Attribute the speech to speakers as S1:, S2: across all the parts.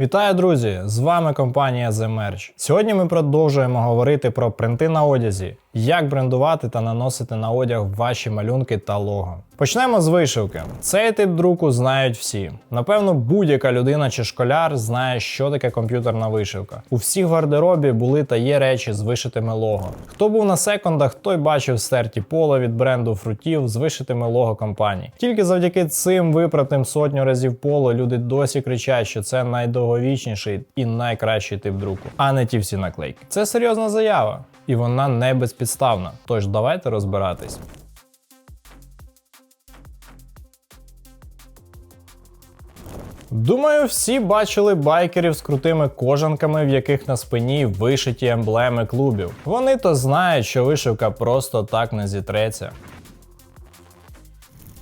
S1: Вітаю, друзі! З вами компанія The Merch. Сьогодні ми продовжуємо говорити про принти на одязі, як брендувати та наносити на одяг ваші малюнки та лого. Почнемо з вишивки. Цей тип друку знають всі. Напевно, будь-яка людина чи школяр знає, що таке комп'ютерна вишивка. У всіх гардеробі були та є речі з вишитими лого. Хто був на секондах, той бачив стерті поло від бренду фрутів з вишитими лого компанії. Тільки завдяки цим випратим сотню разів поло люди досі кричать, що це найдовговічніший і найкращий тип друку, а не ті всі наклейки. Це серйозна заява, і вона не безпідставна. Тож давайте розбиратись. Думаю, всі бачили байкерів з крутими кожанками, в яких на спині вишиті емблеми клубів. Вони то знають, що вишивка просто так не зітреться.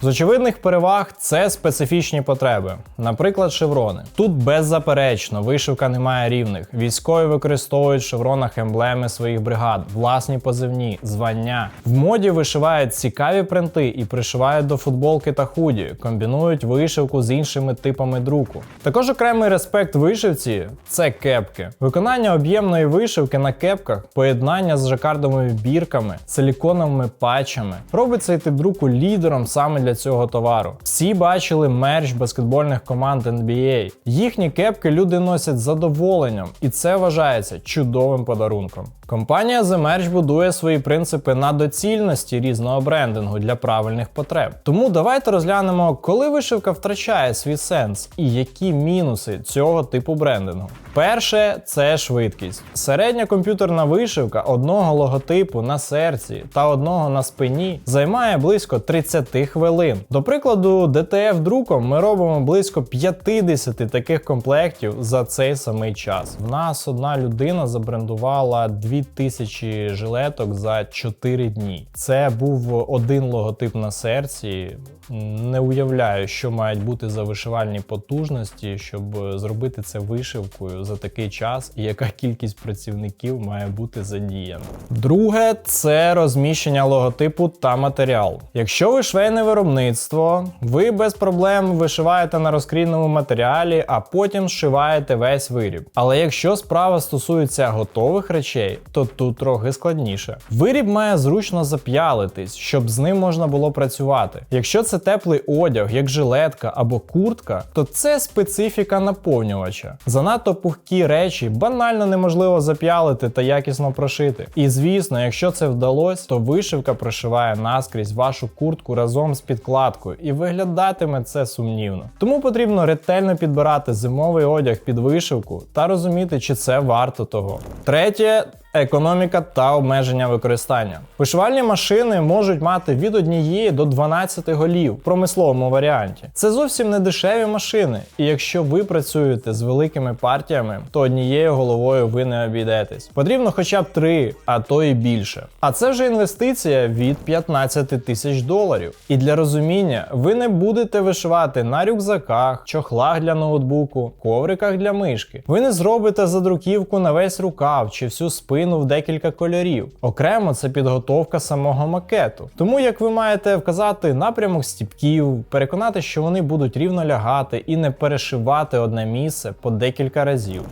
S1: З очевидних переваг це специфічні потреби, наприклад, шеврони. Тут беззаперечно вишивка не має рівних. Військові використовують в шевронах емблеми своїх бригад, власні позивні, звання. В моді вишивають цікаві принти і пришивають до футболки та худі, комбінують вишивку з іншими типами друку. Також окремий респект вишивці це кепки. Виконання об'ємної вишивки на кепках, поєднання з жакардовими бірками, силіконовими патчами робить цей тип друку лідером саме для цього товару. Всі бачили мерч баскетбольних команд NBA. Їхні кепки люди носять з задоволенням, і це вважається чудовим подарунком. Компанія The Merch будує свої принципи на доцільності різного брендингу для правильних потреб. Тому давайте розглянемо, коли вишивка втрачає свій сенс і які мінуси цього типу брендингу. Перше це швидкість. Середня комп'ютерна вишивка одного логотипу на серці та одного на спині займає близько 30 хвилин. До прикладу, DTF друком ми робимо близько 50 таких комплектів за цей самий час. В нас одна людина забрендувала 2000 жилеток за 4 дні. Це був один логотип на серці. Не уявляю, що мають бути за вишивальні потужності, щоб зробити це вишивкою за такий час, і яка кількість працівників має бути задіяна. Друге це розміщення логотипу та матеріал. Якщо ви швейне виробництво, ви без проблем вишиваєте на розкрійному матеріалі, а потім зшиваєте весь виріб. Але якщо справа стосується готових речей, то тут трохи складніше. Виріб має зручно зап'ялитись, щоб з ним можна було працювати. Якщо це теплий одяг, як жилетка або куртка, то це специфіка наповнювача. Занадто пухкі речі банально неможливо зап'ялити та якісно прошити. І звісно, якщо це вдалося, то вишивка прошиває наскрізь вашу куртку разом з підкладкою, і виглядатиме це сумнівно. Тому потрібно ретельно підбирати зимовий одяг під вишивку та розуміти, чи це варто того. Третє. Економіка та обмеження використання. Вишивальні машини можуть мати від однієї до 12 голів в промисловому варіанті. Це зовсім не дешеві машини, і якщо ви працюєте з великими партіями, то однією головою ви не обійдетесь. Потрібно хоча б 3, а то і більше. А це вже інвестиція від 15 тисяч доларів. І для розуміння, ви не будете вишивати на рюкзаках, чохлах для ноутбуку, ковриках для мишки. Ви не зробите задруківку на весь рукав чи всю спину в декілька кольорів. Окремо це підготовка самого макету. Тому як ви маєте вказати напрямок стіпків, переконати, що вони будуть рівно лягати і не перешивати одне місце по декілька разів.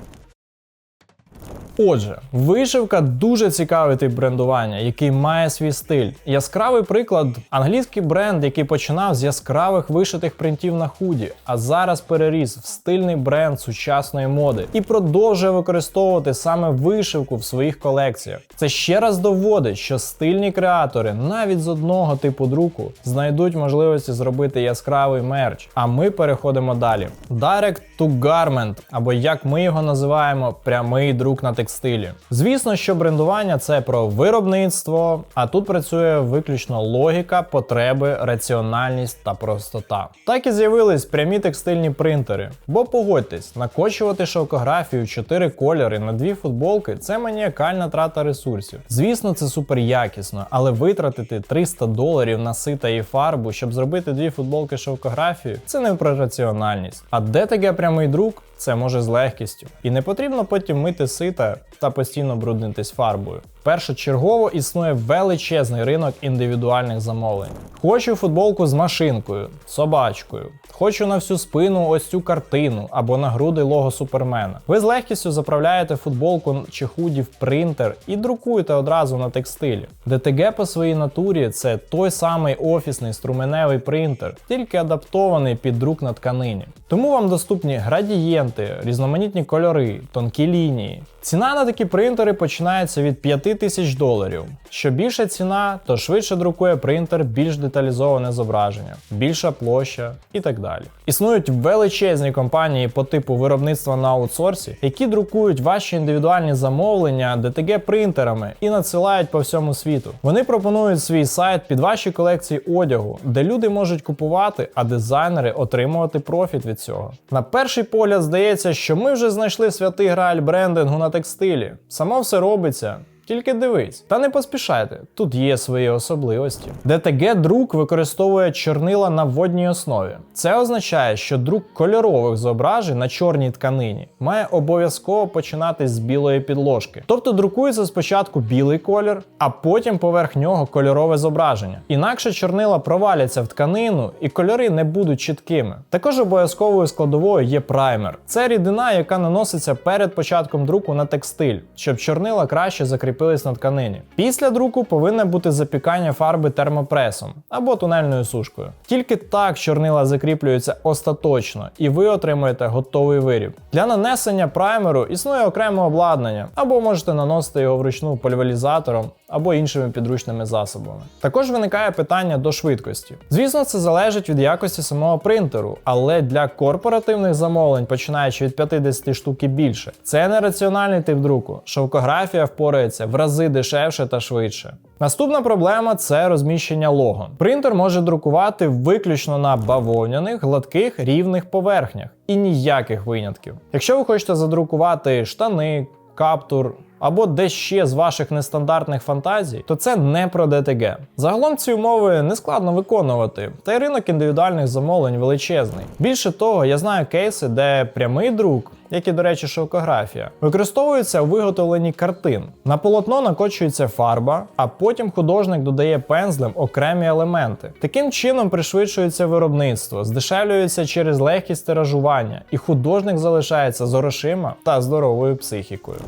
S1: Отже, вишивка дуже цікавий тип брендування, який має свій стиль. Яскравий приклад англійський бренд, який починав з яскравих вишитих принтів на худі, а зараз переріс в стильний бренд сучасної моди і продовжує використовувати саме вишивку в своїх колекціях. Це ще раз доводить, що стильні креатори навіть з одного типу друку знайдуть можливості зробити яскравий мерч. А ми переходимо далі. Direct to Garment, або як ми його називаємо, прямий друк на текстилі. Звісно, що брендування це про виробництво, а тут працює виключно логіка, потреби, раціональність та простота. Так і з'явились прямі текстильні принтери. Бо погодьтесь, накочувати шовкографію в 4 кольори на дві футболки це маніакальна трата ресурсів. Звісно, це супер якісно, але витратити 300 доларів на сита і фарбу, щоб зробити дві футболки шовкографію, це не про раціональність. А де таке прямий друк? Це може з легкістю. І не потрібно потім мити сита та постійно бруднитись фарбою. Першочергово існує величезний ринок індивідуальних замовлень. Хочу футболку з машинкою, собачкою. Хочу на всю спину ось цю картину або на груди лого супермена. Ви з легкістю заправляєте футболку чи худі в принтер і друкуєте одразу на текстилі. DTG по своїй натурі це той самий офісний струменевий принтер, тільки адаптований під друк на тканині. Тому вам доступні градієнти, різноманітні кольори, тонкі лінії. Ціна на такі принтери починається від 5 тисяч доларів. Що більша ціна, то швидше друкує принтер більш деталізоване зображення, більша площа і так далі. Існують величезні компанії по типу виробництва на аутсорсі, які друкують ваші індивідуальні замовлення DTG принтерами і надсилають по всьому світу. Вони пропонують свій сайт під ваші колекції одягу, де люди можуть купувати, а дизайнери отримувати профіт від цього. На перший погляд здається, що ми вже знайшли святий грааль брендингу на текстилі. Само все робиться. Тільки дивись, та не поспішайте, тут є свої особливості. DTG друк використовує чорнила на водній основі. Це означає, що друк кольорових зображень на чорній тканині має обов'язково починатись з білої підложки. Тобто друкується спочатку білий колір, а потім поверх нього кольорове зображення. Інакше чорнила проваляться в тканину і кольори не будуть чіткими. Також обов'язковою складовою є праймер. Це рідина, яка наноситься перед початком друку на текстиль, щоб чорнила краще закріпились на тканині. Після друку повинне бути запікання фарби термопресом або тунельною сушкою. Тільки так чорнила закріплюються остаточно, і ви отримуєте готовий виріб. Для нанесення праймеру існує окреме обладнання, або можете наносити його вручну пульверізатором або іншими підручними засобами. Також виникає питання до швидкості. Звісно, це залежить від якості самого принтеру, але для корпоративних замовлень, починаючи від 50 штук і більше, це нераціональний тип друку. Шовкографія впорається в рази дешевше та швидше. Наступна проблема це розміщення лого. Принтер може друкувати виключно на бавовняних, гладких, рівних поверхнях і ніяких винятків. Якщо ви хочете задрукувати штани, каптур. Або десь ще з ваших нестандартних фантазій, то це не про DTG. Загалом ці умови не складно виконувати, та й ринок індивідуальних замовлень величезний. Більше того, я знаю кейси, де прямий друк, як і, до речі, шовкографія, використовується у виготовленні картин. На полотно накочується фарба, а потім художник додає пензлем окремі елементи. Таким чином пришвидшується виробництво, здешевлюється через легкість тиражування, і художник залишається з грошима та здоровою психікою.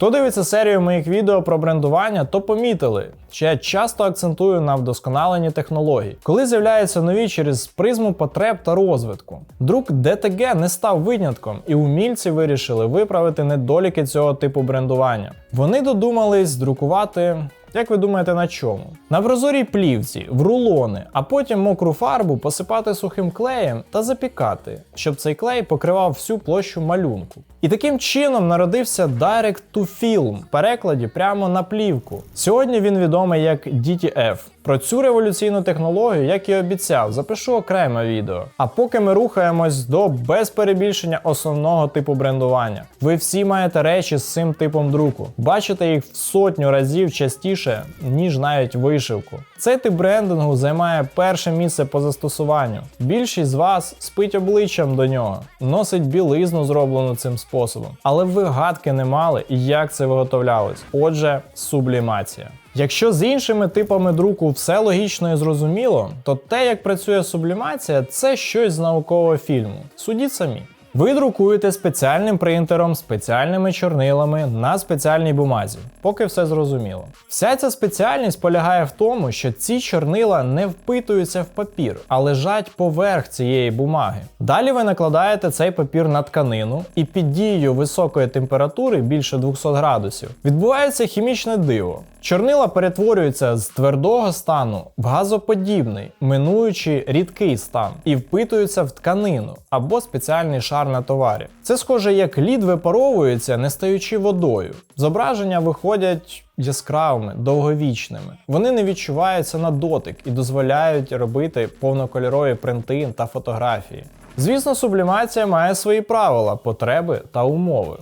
S1: Хто дивиться серію моїх відео про брендування, то помітили, що я часто акцентую на вдосконаленні технологій, коли з'являються нові через призму потреб та розвитку. Друк DTG не став винятком, і умільці вирішили виправити недоліки цього типу брендування. Вони додумались друкувати. Як ви думаєте, на чому? На прозорій плівці, в рулони, а потім мокру фарбу посипати сухим клеєм та запікати, щоб цей клей покривав всю площу малюнку. І таким чином народився Direct to Film в перекладі прямо на плівку. Сьогодні він відомий як DTF. Про цю революційну технологію, як і обіцяв, запишу окреме відео. А поки ми рухаємось до без перебільшення основного типу брендування. Ви всі маєте речі з цим типом друку. Бачите їх в сотню разів частіше, ніж навіть вишивку. Цей тип брендингу займає перше місце по застосуванню. Більшість з вас спить обличчям до нього, носить білизну, зроблену цим способом. Але ви гадки не мали, як це виготовлялось. Отже, сублімація. Якщо з іншими типами друку все логічно і зрозуміло, то те, як працює сублімація, це щось з наукового фільму. Судіть самі. Ви друкуєте спеціальним принтером, спеціальними чорнилами на спеціальній бумазі, поки все зрозуміло. Вся ця спеціальність полягає в тому, що ці чорнила не впитуються в папір, а лежать поверх цієї бумаги. Далі ви накладаєте цей папір на тканину, і під дією високої температури більше 200 градусів відбувається хімічне диво. Чорнила перетворюються з твердого стану в газоподібний, минуючи рідкий стан, і впитуються в тканину або спеціальний шар на товарі. Це схоже, як лід випаровується, не стаючи водою. Зображення виходять яскравими, довговічними. Вони не відчуваються на дотик і дозволяють робити повнокольорові принти та фотографії. Звісно, сублімація має свої правила, потреби та умови.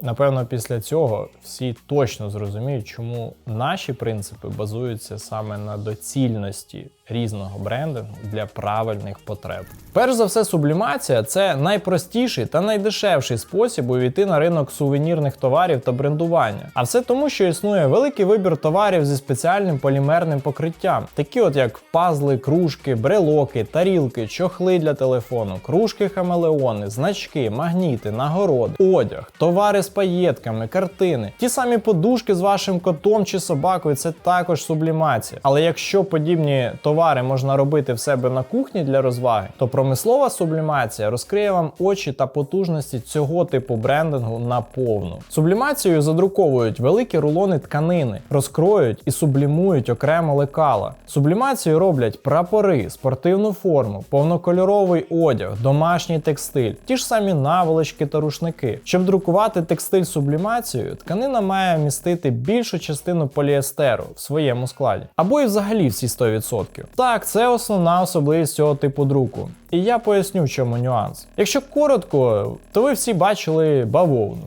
S1: Напевно, після цього всі точно зрозуміють, чому наші принципи базуються саме на доцільності, різного брендингу для правильних потреб. Перш за все, сублімація це найпростіший та найдешевший спосіб увійти на ринок сувенірних товарів та брендування. А все тому, що існує великий вибір товарів зі спеціальним полімерним покриттям, такі от як пазли, кружки, брелоки, тарілки, чохли для телефону, кружки хамелеони, значки, магніти, нагороди, одяг, товари з паєтками, картини, ті самі подушки з вашим котом чи собакою це також сублімація. Але якщо подібні товари можна робити в себе на кухні для розваги, то промислова сублімація розкриє вам очі та потужності цього типу брендингу наповну. Сублімацією задруковують великі рулони тканини, розкроють і сублімують окремо лекала. Сублімацією роблять прапори, спортивну форму, повнокольоровий одяг, домашній текстиль, ті ж самі наволочки та рушники. Щоб друкувати текстиль сублімацією, тканина має містити більшу частину поліестеру в своєму складі, або і взагалі всі 100%. Так, це основна особливість цього типу друку. І я поясню, в чому нюанс. Якщо коротко, то ви всі бачили бавовну.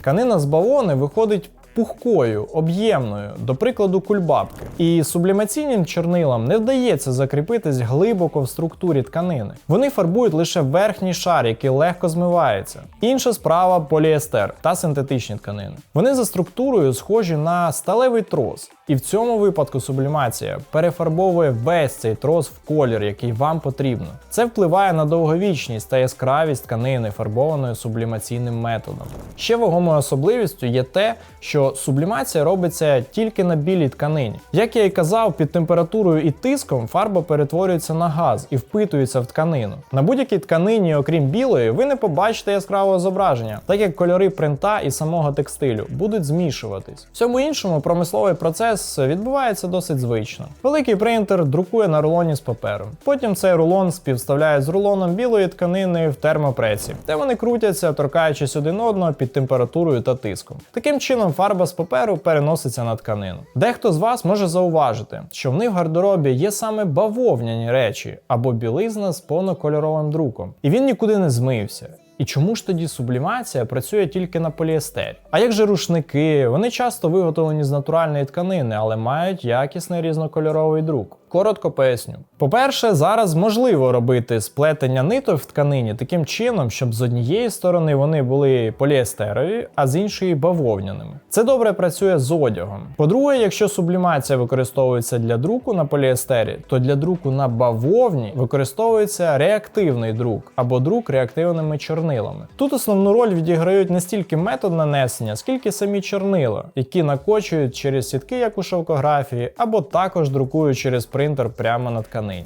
S1: Тканина з бавовни виходить пухкою, об'ємною, до прикладу, кульбабки. І сублімаційним чорнилам не вдається закріпитись глибоко в структурі тканини. Вони фарбують лише верхній шар, який легко змивається. Інша справа поліестер та синтетичні тканини. Вони за структурою схожі на сталевий трос. І в цьому випадку сублімація перефарбовує весь цей трос в колір, який вам потрібно. Це впливає на довговічність та яскравість тканини, фарбованої сублімаційним методом. Ще вагомою особливістю є те, що сублімація робиться тільки на білій тканині. Як я і казав, під температурою і тиском фарба перетворюється на газ і впитується в тканину. На будь-якій тканині, окрім білої, ви не побачите яскравого зображення, так як кольори принта і самого текстилю будуть змішуватись. Всьому іншому промисловий процес відбувається досить звично. Великий принтер друкує на рулоні з паперу. Потім цей рулон співставляє з рулоном білої тканини в термопресі, де вони крутяться, торкаючись один одного під температурою та тиском. Таким чином, фарба з паперу переноситься на тканину. Дехто з вас може зауважити, що в них в гардеробі є саме бавовняні речі або білизна з повнокольоровим друком, і він нікуди не змився. І чому ж тоді сублімація працює тільки на поліестері? А як же рушники? Вони часто виготовлені з натуральної тканини, але мають якісний різнокольоровий друк. Коротко поясню. По-перше, зараз можливо робити сплетення ниток в тканині таким чином, щоб з однієї сторони вони були поліестерові, а з іншої бавовняними. Це добре працює з одягом. По-друге, якщо сублімація використовується для друку на поліестері, то для друку на бавовні використовується реактивний друк або друк реактивними чорнилами. Тут основну роль відіграють не стільки метод нанесення, скільки самі чорнила, які накочують через сітки, як у шовкографії, або також друкують через принтер прямо на тканині.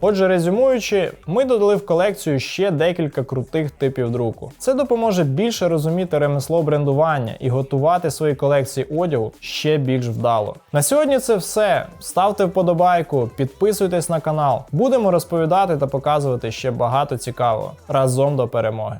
S1: Отже, резюмуючи, ми додали в колекцію ще декілька крутих типів друку. Це допоможе більше розуміти ремесло брендування і готувати свої колекції одягу ще більш вдало. На сьогодні це все. Ставте вподобайку, підписуйтесь на канал. Будемо розповідати та показувати ще багато цікавого разом до перемоги.